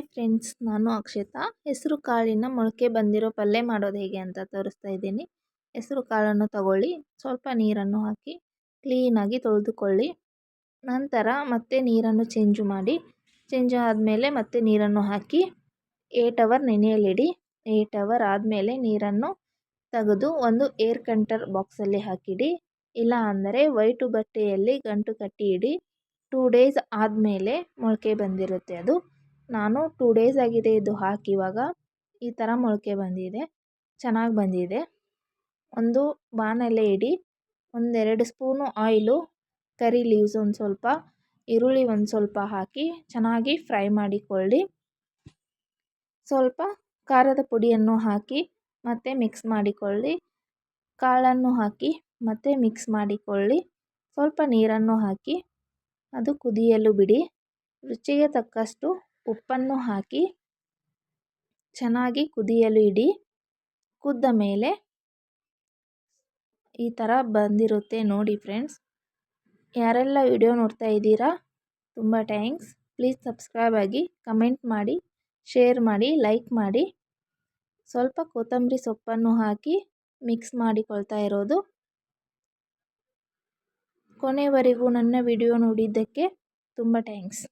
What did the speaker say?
Hi friends, ನಾನು ಅಕ್ಷತಾ. ಹೆಸರು ಕಾಳಿನ ಮೊಳಕೆ ಬಂದಿರೋ ಪಲ್ಯ ಮಾಡೋದು ಹೇಗೆ ಅಂತ ತೋರಿಸ್ತಾ ಇದ್ದೀನಿ. ಹೆಸರು ಕಾಳನ್ನು ತಗೊಳ್ಳಿ, ಸ್ವಲ್ಪ ನೀರನ್ನು ಹಾಕಿ ಕ್ಲೀನಾಗಿ ತೊಳೆದುಕೊಳ್ಳಿ. ನಂತರ ಮತ್ತೆ ನೀರನ್ನು ಚೇಂಜು ಮಾಡಿ, ಚೇಂಜ್ ಆದಮೇಲೆ ಮತ್ತೆ ನೀರನ್ನು ಹಾಕಿ, ಏಟ್ ಅವರ್ ನೆನೆಯಲಿಡಿ ಏಟ್ ಅವರ್ ಆದಮೇಲೆ ನೀರನ್ನು ತೆಗೆದು ಒಂದು ಏರ್ ಕಂಟರ್ ಬಾಕ್ಸಲ್ಲಿ ಹಾಕಿಡಿ. ಇಲ್ಲ ಅಂದರೆ ವೈಟು ಬಟ್ಟೆಯಲ್ಲಿ ಗಂಟು ಕಟ್ಟಿ ಇಡಿ ಟೂ ಡೇಸ್ ಆದಮೇಲೆ ಮೊಳಕೆ ಬಂದಿರುತ್ತೆ ಅದು. ನಾನು ಟೂ ಡೇಸ್ ಆಗಿದೆ ಇದು ಹಾಕಿ, ಇವಾಗ ಈ ಥರ ಮೊಳಕೆ ಬಂದಿದೆ, ಚೆನ್ನಾಗಿ ಬಂದಿದೆ. ಒಂದು ಬಾಣಲೆ ಇಡಿ, ಒಂದೆರಡು ಸ್ಪೂನು ಆಯಿಲು, ಕರಿ ಲೀವ್ಸ್ ಒಂದು ಸ್ವಲ್ಪ, ಈರುಳ್ಳಿ ಒಂದು ಸ್ವಲ್ಪ ಹಾಕಿ, ಚೆನ್ನಾಗಿ ಫ್ರೈ ಮಾಡಿಕೊಳ್ಳಿ. ಸ್ವಲ್ಪ ಖಾರದ ಪುಡಿಯನ್ನು ಹಾಕಿ, ಮತ್ತೆ ಮಿಕ್ಸ್ ಮಾಡಿಕೊಳ್ಳಿ. ಕಾಳನ್ನು ಹಾಕಿ, ಮತ್ತೆ ಮಿಕ್ಸ್ ಮಾಡಿಕೊಳ್ಳಿ. ಸ್ವಲ್ಪ ನೀರನ್ನು ಹಾಕಿ, ಅದು ಕುದಿಯಲು ಬಿಡಿ. ರುಚಿಗೆ ತಕ್ಕಷ್ಟು ಉಪ್ಪನ್ನು ಹಾಕಿ ಚೆನ್ನಾಗಿ ಕುದಿಯಲು ಇಡಿ. ಕುದ್ದ ಮೇಲೆ ಈ ಥರ ಬಂದಿರುತ್ತೆ ನೋಡಿ ಫ್ರೆಂಡ್ಸ್. ಯಾರೆಲ್ಲ ವಿಡಿಯೋ ನೋಡ್ತಾ ಇದ್ದೀರಾ, ತುಂಬ ಥ್ಯಾಂಕ್ಸ್. ಪ್ಲೀಸ್ ಸಬ್ಸ್ಕ್ರೈಬ್ ಆಗಿ ಕಮೆಂಟ್ ಮಾಡಿ, ಶೇರ್ ಮಾಡಿ, ಲೈಕ್ ಮಾಡಿ. ಸ್ವಲ್ಪ ಕೊತ್ತಂಬರಿ ಸೊಪ್ಪನ್ನು ಹಾಕಿ ಮಿಕ್ಸ್ ಮಾಡಿಕೊಳ್ತಾ ಇರೋದು. ಕೊನೆವರೆಗೂ ನನ್ನ ವಿಡಿಯೋ ನೋಡಿದ್ದಕ್ಕೆ ತುಂಬ ಥ್ಯಾಂಕ್ಸ್.